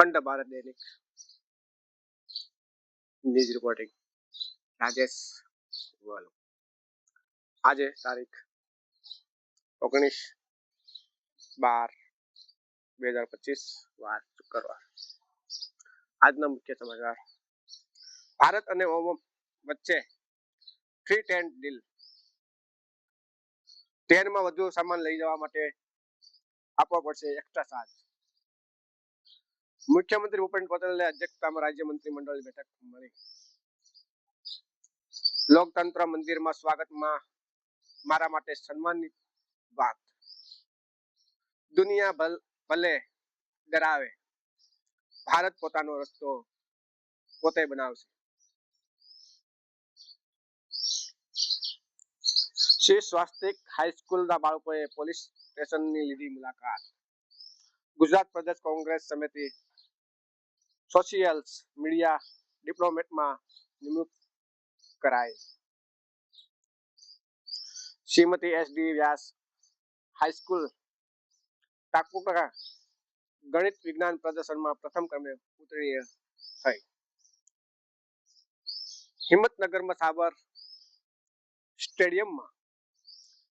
અખંડ ભારત દૈનિક news reporting Rajesh આજે તારીખ ઓગણીસ બાર બે હજાર પચીસ, વાર શુક્રવાર. આજના મુખ્ય સમાચાર. ભારત અને ઓમન વચ્ચે ફ્રી ટેન્ડ ડીલ ટ્રેનમાં વધુ સામાન લઈ જવા માટે આપવા પડશે એક્સ્ટ્રા ચાર્જ મુખ્યમંત્રી ભૂપેન્દ્ર પટેલની અધ્યક્ષતામાં રાજ્ય મંત્રીમંડળની બેઠક મળી. લોકતંત્ર મંદિરમાં સ્વાગતમાં મારા માટે સન્માનની વાત. દુનિયા ભલે ડરાવે, ભારત પોતાનો રસ્તો પોતે બનાવશે. શ્રી સ્વાસ્તિક હાઈસ્કૂલના બાળકોએ પોલીસ સ્ટેશનની લીધી મુલાકાત. ગુજરાત પ્રદેશ કોંગ્રેસ સમિતિ સોશિયલ્સ મીડિયા ડિપ્લોમેટમાં નિમણૂક કરાઈ. Shrimati S D Vyas high school ટાકુકા ગણિત વિજ્ઞાન પ્રદર્શનમાં પ્રથમ ક્રમે ઉતરી થઈ. હિંમતનગરમાં સાબર સ્ટેડિયમમાં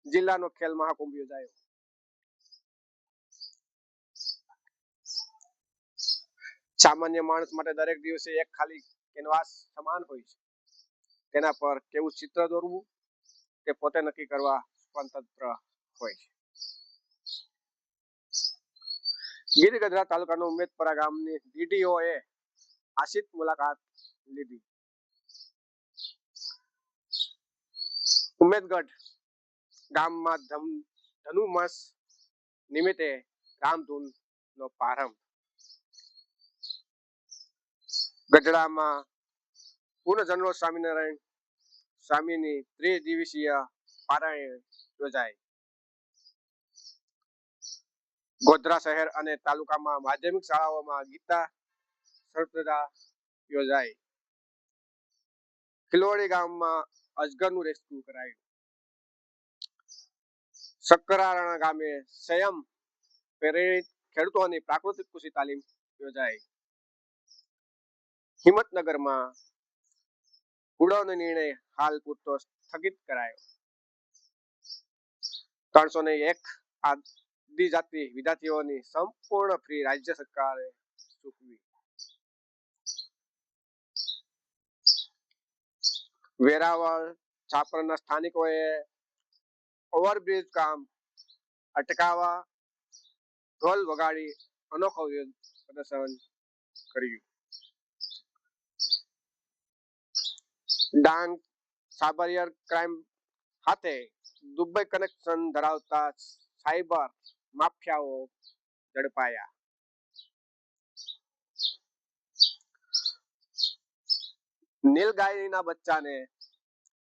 જિલ્લાનો ખેલ મહાકુંભ યોજાયો. સામાન્ય માણસ માટે દરેક દિવસે એક ખાલી કેનવાસ સમાન હોય છે. તેના પર કેવું ચિત્ર દોરવું તે પોતે નક્કી કરવા સ્વતંત્ર હોય છે. ગીર ગઢડા તાલુકાનું ઉમેદપરા ગામની DDO એ આશિત મુલાકાત લીધી. ઉમેદગઢ ગામમાં ધમ- ધનુમાસ નિમિત્તે રામધૂન નો પ્રારંભ ગઢડામાં પૂર્ણચંદ્ર સ્વામિનારાયણ સ્વામીની ત્રિદિવસીય પારાયણ યોજાય. ગોધરા શહેર અને તાલુકામાં માધ્યમિક શાળાઓમાં ગીતા સ્પર્ધા યોજાય. ખિલોડી ગામમાં અજગરનું રેસ્ક્યુ કરાયું. સકરારણા ગામે સંયમ પ્રેરિત ખેડૂતોની પ્રાકૃતિક કૃષિ તાલીમ યોજાઈ હિંમતનગરમાં ઉડાવનો નિર્ણય હાલ પૂરતો સ્થગિત કરાયો. ત્રણસો ને એક આદિજાતિ વિદ્યાર્થીઓની સંપૂર્ણ ફી રાજ્ય સરકારે ચૂકવી. વેરાવળ છાપરના સ્થાનિકોએ ઓવરબ્રિજ કામ અટકાવવા ઢોલ વગાડી અનોખો પ્રદર્શન કર્યું. ડાંગ, સાબરિયર ક્રાઇમ ખાતે દુબઈ કનેક્શન ધરાવતા સાયબર માફિયાઓ ઝડપાયા. નીલગાયના બચ્ચાને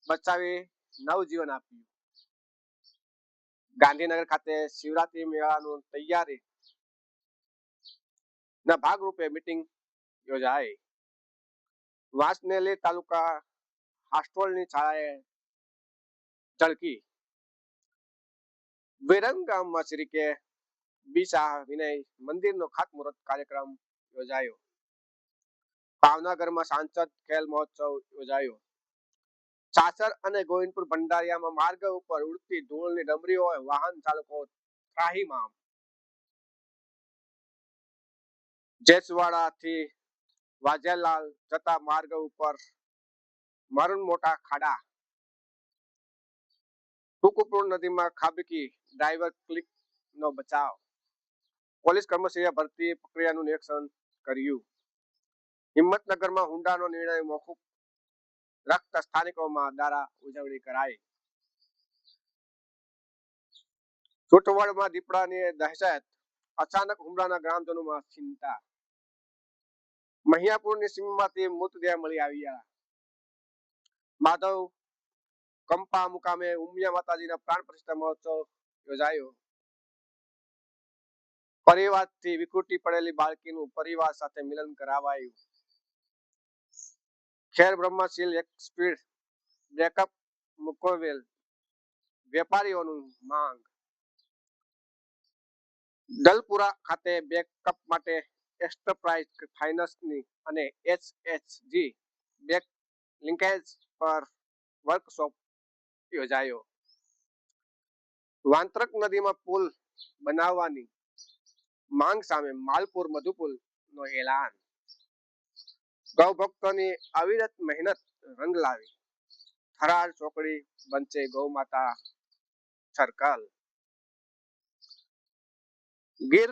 બચાવી નવજીવન આપ્યું. ગાંધીનગર ખાતે શિવરાત્રી મેળાનું તૈયારી ના ભાગરૂપે મીટિંગ યોજાઈ. વાંસનેલી તાલુકા હાસ્ટોલની શાળાએ ઝળકી વિરંગામમાં શ્રી કે બી વિનય મંદિરનો ખાતમુહૂર્ત કાર્યક્રમ યોજાયો. ભાવનગરમાં સાંસદ ખેલ મહોત્સવ યોજાયો. સાસર અને ગોવિંદપુર ભંડારિયામાં માર્ગ ઉપર ઉડતી ધૂળની ડમરીઓ વાહન ચાલકો ત્રાહીમામ. જેસવાડાથી વાજેલાલ જતા માર્ગ ઉપર મરણ મોટા ખાડા. ટુકુપુર નદીમાં ખાબકી ડ્રાઈવર ક્લિક નો બચાવ. પોલીસ કર્મચારીએ ભરતી પ્રક્રિયાનું નિરીક્ષણ કર્યું. હિંમતનગરમાં હુંડાનો નિર્ણય મોકૂફ. રક્ત સ્થાનિકોમાં દ્વારા ઉજવણી કરાઈ. ચૂંટવડમાં દીપડાની દહેશત. અચાનક હુમલાના ગ્રામજનોમાં ચિંતા. મહિયાપુરની સીમમાંથી મૃતદેહ મળી આવ્યા. માધવ કંપા મુકામે ઉમિયા માતાજીના પ્રાણ પ્રતિષ્ઠા મહોત્સવ યોજાયો. પરિવારથી વિકૃતિ પડેલી બાળકીનું પરિવાર સાથે મિલન કરાવાયું. ખેર બ્રહ્માશીલ એક સ્પીડ બ્રેકઅપ મુકોવેલ વેપારીઓનું માંગ. દલપુરા ખાતે બેકઅપ માટે એસ્ટરપ્રાઇઝ ફાઇનાન્સની અને એચએચજી બેક લિંકેજ પર વર્કશોપ યોજાયો. વાંત્રક નદીમાં પુલ બનાવવાની માંગ સામે માલપુર મધુપુલ નો એલાન. ગૌ ભક્તોની અવિરત મહેનત રંગ લાવી. થરાર ચોકડી બનશે ગૌ માતા circle Gir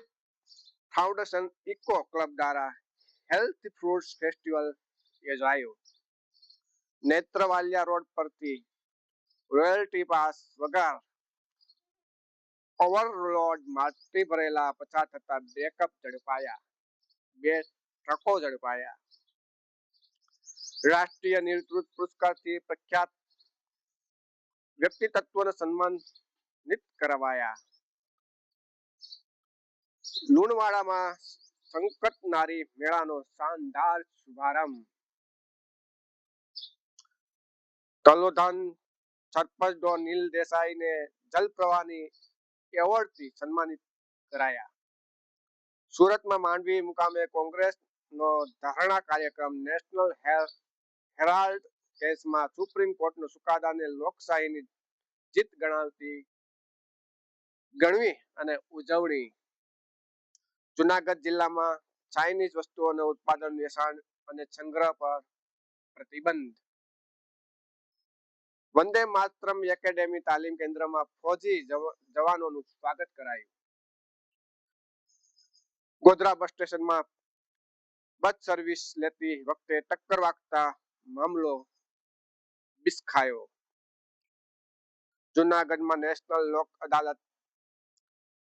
foundation eco club દ્વારા હેલ્થ ફ્રૂટ્સ ફેસ્ટિવલ યોજાયો. નેત્રવાલિયા રોડ પરથી રોયલ્ટી પાસ વગર ઓવરલોડ માટી ભરેલા પસાર થતા બેકઅપ ઝડપાયા. બે ટ્રકો ઝડપાયા. રાષ્ટ્રીય નેતૃત્વ પુરસ્કારથી પ્રખ્યાત વ્યક્તિત્વને સન્માનિત કરાવાયા. લુણવાડામાં સંકટ નારી મેળાનો શાનદાર શુભારંભ. તલોધાન સરપંચ ડો નીલ દેસાઈને જલ પ્રવાહની એવોર્ડથી સન્માનિત કરાયા. સુરતમાં માંડવી મુકામે કોંગ્રેસનો ધારણા કાર્યક્રમ નેશનલ હેરાલ્ડ કેસમાં સુપ્રીમ કોર્ટનો ચુકાદાને લોકશાહીની જીત ગણાવતી ગણવી અને ઉજવણી. જુનાગઢ જિલ્લામાં ચાઇનીઝ વસ્તુઓના ઉત્પાદન, વેચાણ અને સંગ્રહ પર પ્રતિબંધ વંદે માતરમ એકેડેમી તાલીમ કેન્દ્રમાં ફોજી જવાનોનું સ્વાગત કરાયું. ગોધરા બસ સ્ટેશનમાં બસ સર્વિસ લેતી વખતે ટક્કર વાગતા મામલો બિસ્ખાયો. જુનાગઢમાં નેશનલ લોક અદાલત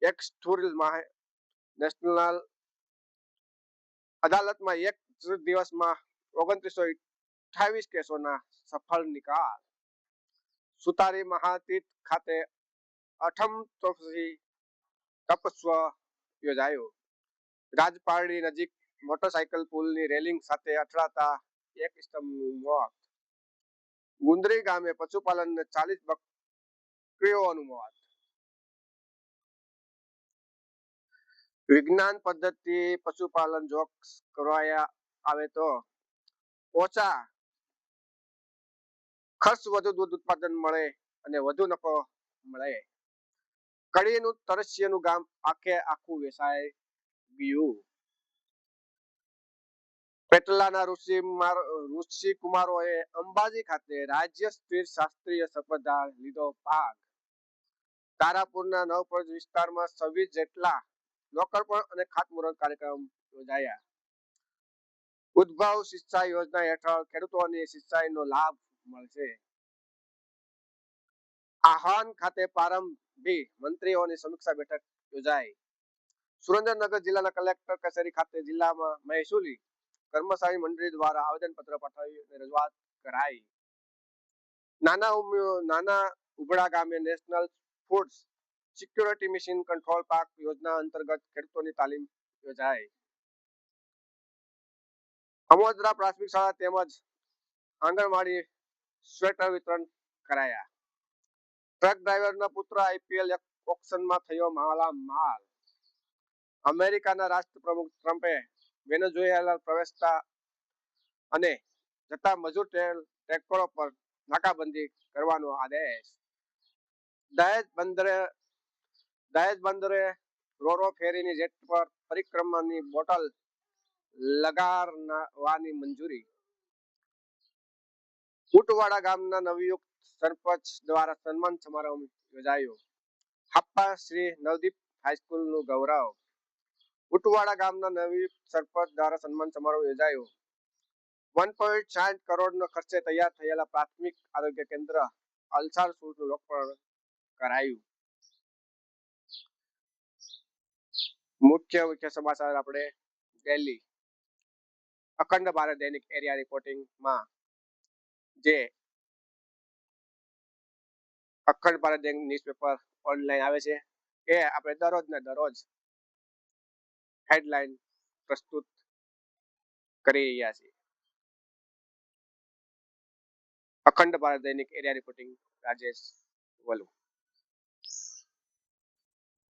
એક સ્થુલ નેશનલ અદાલતમાં એક દિવસમાં ઓગણત્રીસો અઠાવીસ કેસોના સફળ નિકાલ સુતારી મહાતીર્થ ખાતે અઠમ તપસી તપસ્વ યોજાયો. રાજપારડી નજીક મોટરસાયકલ પુલની રેલિંગ સાથે અથડાતા એક સ્તંભનું મોત. ગુંદરી ગામે પશુપાલન ચાલીસ બકરીઓનું મોત. વિજ્ઞાન પદ્ધતિ પશુપાલન જો કરવા આવે તો ઓછા ખર્ચ વધુ દૂધ ઉત્પાદન મળે અને વધુ નફો મળે. કડીનું તરસ્યનું ગામ આખે આખું વેસાય ગયું. પેટલાના ઋષિ ઋષિ કુમારોએ અંબાજી ખાતે રાજ્ય સ્થિર શાસ્ત્રીય સ્પર્ધા લીધો ભાગ તારાપુરના નવપજ વિસ્તારમાં છવ્વીસ જેટલા લોકાર્પણ અને ખાતમુહૂર્ત કાર્યક્રમ યોજાયા. ઉદ્ભવ સિંચાઈ યોજના હેઠળ ખેડૂતોને સિંચાઈનો લાભ મળશે. આહાન ખાતે પ્રારંભી મંત્રીઓની સમીક્ષા બેઠક યોજાઈ. સુરેન્દ્રનગર જિલ્લાના કલેક્ટર કચેરી ખાતે જિલ્લામાં મહેસૂલી કર્મચારી મંડળી દ્વારા આવેદનપત્ર પાઠવી અને રજૂઆત કરાઈ. નાના નાના ઉબડા ગામે national food security mission control પાક યોજના અંતર્ગત ખેડૂતોની તાલીમ યોજાઈ. અમોદરા પ્રાથમિક શાળા તેમજ આંગણવાડી સ્વેટર વિતરણ કરાયા. ટ્રક ડ્રાઈવરનો પુત્ર આઈપીએલ ઓક્શનમાં થયો માલામાલ અમેરિકાના રાષ્ટ્રપ્રમુખ ટ્રમ્પે વેનેઝુએલા પ્રવેશતા અને જતા મજૂર ટેન્કરો પર નાકાબંધી કરવાનો આદેશ. દહેજ બંદરે દહેજ બંદરે રોરો ફેરીની જેટ પર પરિક્રમાની બોટલ લગાડવાની મંજૂરી ઉટવાડા ગામના નવયુક્ત સરપંચ દ્વારા સન્માન સમારોહ યોજાયો. હાપ્પા શ્રી નવદીપ હાઈસ્કૂલનું ગૌરવ. ઉટવાડા ગામના નવી સરપંચ દ્વારા સન્માન સમારોહ યોજાયો. વન પોઈન્ટ સાઠ કરોડનો ખર્ચે તૈયાર થયેલા પ્રાથમિક આરોગ્ય કેન્દ્ર અલસાર સુરનું લોકાર્પણ કરાયું. મુખ્ય મુખ્ય સમાચાર આપણે દિલ્હી અખંડ ભારત દૈનિક એરિયા રિપોર્ટિંગમાં જે અખંડ ભારત ન્યૂઝપેપર ઓનલાઈન આવે છે એ આપણે દરરોજ ને દરરોજ હેડલાઇન પ્રસ્તુત કરી રહ્યા છીએ. અખંડ ભારત દૈનિક એરિયા રિપોર્ટિંગ રાજેશ વલુ.